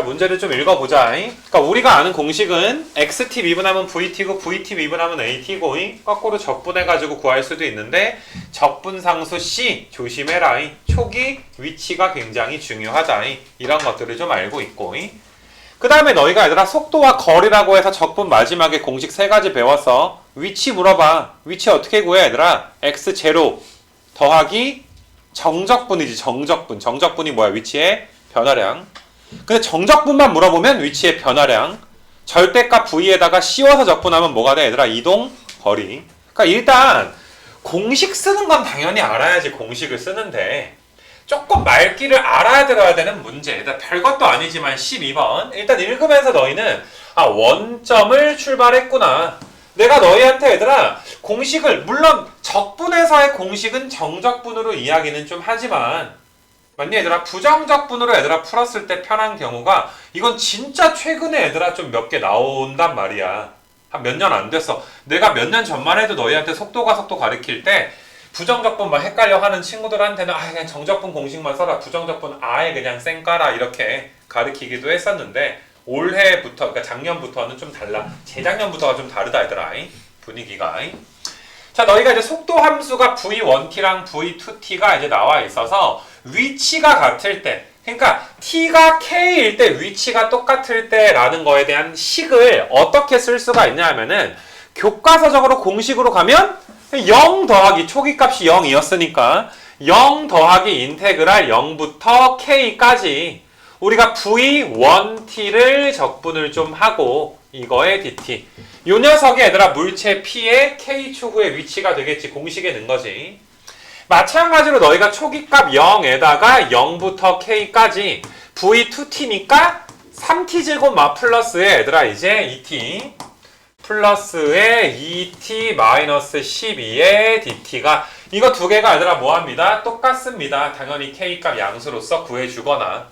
자, 문제를 좀 읽어보자. 잉? 그러니까 우리가 아는 공식은 xt 미분하면 vt고 vt 미분하면 at고 잉? 거꾸로 적분해가지고 구할 수도 있는데 적분상수 c 조심해라. 잉? 초기 위치가 굉장히 중요하다. 잉? 이런 것들을 좀 알고 있고 잉? 그 다음에 너희가 얘들아 속도와 거리라고 해서 적분 마지막에 공식 세 가지 배웠어. 위치 물어봐. 위치 어떻게 구해 얘들아? x0 더하기 정적분이지 정적분. 정적분이 뭐야? 위치의 변화량. 근데 정적분만 물어보면 위치의 변화량. 절대값 v에다가 씌워서 적분하면 뭐가 돼? 얘들아 이동 거리. 그러니까 일단 공식 쓰는 건 당연히 알아야지 공식을 쓰는데 조금 말귀를 알아야 들어야 되는 문제. 일단 별것도 아니지만 12번. 일단 읽으면서 너희는 아 원점을 출발했구나. 내가 너희한테 얘들아 공식을 물론 적분에서의 공식은 정적분으로 이야기는 좀 하지만 맞니 얘들아 부정적 분으로 얘들아 풀었을 때 편한 경우가 이건 진짜 최근에 얘들아 좀 몇 개 나온단 말이야. 한 몇 년안 됐어. 내가 몇 년 전만 해도 너희한테 속도가 속도 가르칠 때 부정적분만 헷갈려 하는 친구들한테는 아 그냥 정적분 공식만 써라 부정적분 아예 그냥 쌩 까라 이렇게 가르치기도 했었는데 올해부터 그러니까 작년부터는 좀 달라 재작년부터가 좀 다르다 얘들아 이 분위기가 이. 자 너희가 이제 속도 함수가 v1t랑 v2t가 이제 나와 있어서 위치가 같을 때 그러니까 t가 k일 때 위치가 똑같을 때라는 거에 대한 식을 어떻게 쓸 수가 있냐 하면은 교과서적으로 공식으로 가면 0 더하기 초기 값이 0이었으니까 0 더하기 인테그랄 0부터 k까지 우리가 v1t를 적분을 좀 하고 이거의 dt. 요 녀석이 얘들아 물체 p의 k 초구의 위치가 되겠지 공식에 넣은 거지 마찬가지로 너희가 초기값 0에다가 0부터 k까지 v2t니까 3t 제곱 마 플러스에 얘들아 이제 2t 플러스에 2t 마이너스 12의 dt가 이거 두 개가 얘들아 뭐합니다? 똑같습니다. 당연히 k값 양수로서 구해주거나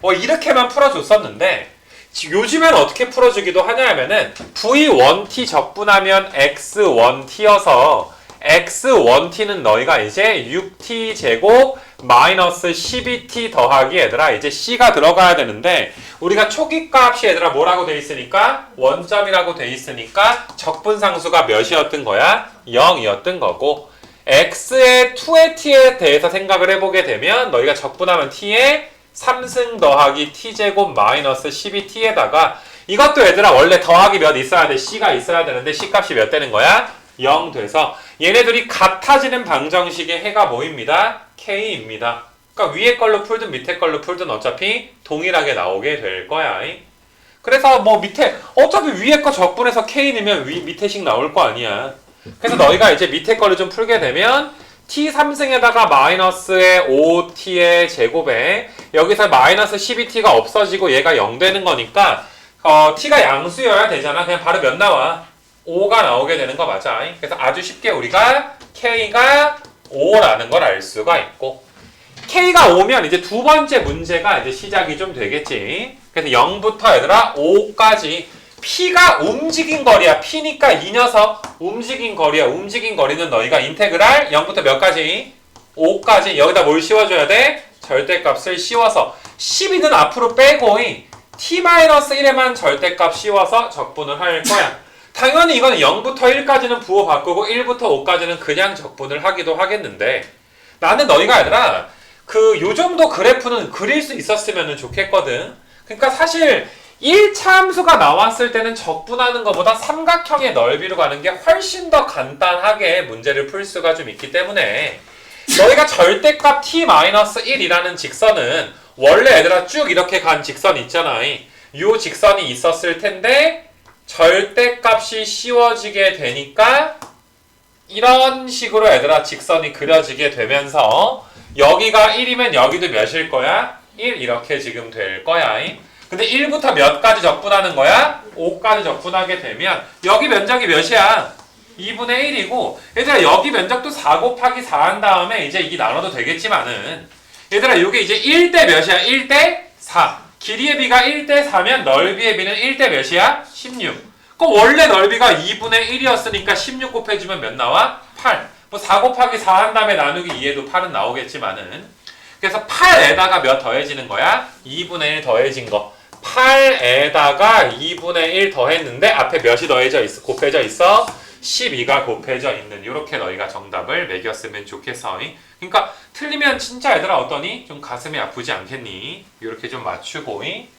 뭐 이렇게만 풀어줬었는데 지- 요즘엔 어떻게 풀어주기도 하냐면은 v1t 적분하면 x1t여서 x1t는 너희가 이제 6t 제곱 마이너스 12t 더하기 얘들아 이제 c가 들어가야 되는데 우리가 초기 값이 얘들아 뭐라고 돼 있으니까 원점이라고 돼 있으니까 적분상수가 몇이었던 거야? 0이었던 거고 x의 2의 t에 대해서 생각을 해보게 되면 너희가 적분하면 t에 3승 더하기 t제곱 마이너스 12t에다가 이것도 얘들아 원래 더하기 몇 있어야 돼 c가 있어야 되는데 c 값이 몇 되는 거야? 0 돼서 얘네들이 같아지는 방정식의 해가 뭐입니다? k입니다. 그러니까 위에 걸로 풀든 밑에 걸로 풀든 어차피 동일하게 나오게 될 거야. 그래서 뭐 밑에 어차피 위에 거 적분해서 k 넣으면 위 밑에식 나올 거 아니야. 그래서 너희가 이제 밑에 거를 좀 풀게 되면 t 3승에다가 마이너스의 5t의 제곱에 여기서 마이너스 12t가 없어지고 얘가 0 되는 거니까 어, t가 양수여야 되잖아. 그냥 바로 몇 나와? 5가 나오게 되는 거 맞아. 그래서 아주 쉽게 우리가 k가 5라는 걸 알 수가 있고 k가 5면 이제 두 번째 문제가 이제 시작이 좀 되겠지. 그래서 0부터 얘들아 5까지 p가 움직인 거리야. p니까 이 녀석 움직인 거리야. 움직인 거리는 너희가 인테그랄 0부터 몇까지? 5까지 여기다 뭘 씌워줘야 돼? 절대값을 씌워서 12는 앞으로 빼고 t-1에만 절대값 씌워서 적분을 할 거야. 당연히 이거는 0부터 1까지는 부호 바꾸고 1부터 5까지는 그냥 적분을 하기도 하겠는데 나는 너희가 얘들아 그요 정도 그래프는 그릴 수 있었으면 좋겠거든. 그러니까 사실 1차 함수가 나왔을 때는 적분하는 것보다 삼각형의 넓이로 가는 게 훨씬 더 간단하게 문제를 풀 수가 좀 있기 때문에 너희가 절대값 t-1이라는 직선은 원래 얘들아 쭉 이렇게 간 직선 있잖아. 이 직선이 있었을 텐데 절대값이 씌워지게 되니까 이런 식으로 얘들아 직선이 그려지게 되면서 여기가 1이면 여기도 몇일 거야? 1 이렇게 지금 될 거야. 근데 1부터 몇까지 적분하는 거야? 5까지 적분하게 되면 여기 면적이 몇이야? 2분의 1이고 얘들아 여기 면적도 4 곱하기 4 한 다음에 이제 이게 나눠도 되겠지만은 얘들아 이게 이제 1대 몇이야? 1대 4 길이의 비가 1대 4면 넓이의 비는 1대 몇이야? 16 그 원래 넓이가 2분의 1이었으니까 16 곱해주면 몇 나와? 8 뭐 4 곱하기 4 한 다음에 나누기 2에도 8은 나오겠지만은 그래서 8에다가 몇 더해지는 거야? 2분의 1 더해진 거 8에다가 2분의 1 더했는데 앞에 몇이 더해져 있어? 곱해져 있어? 12가 곱해져 있는 이렇게 너희가 정답을 매겼으면 좋겠어. 그러니까 틀리면 진짜 얘들아 어떠니? 좀 가슴이 아프지 않겠니? 이렇게 좀 맞추고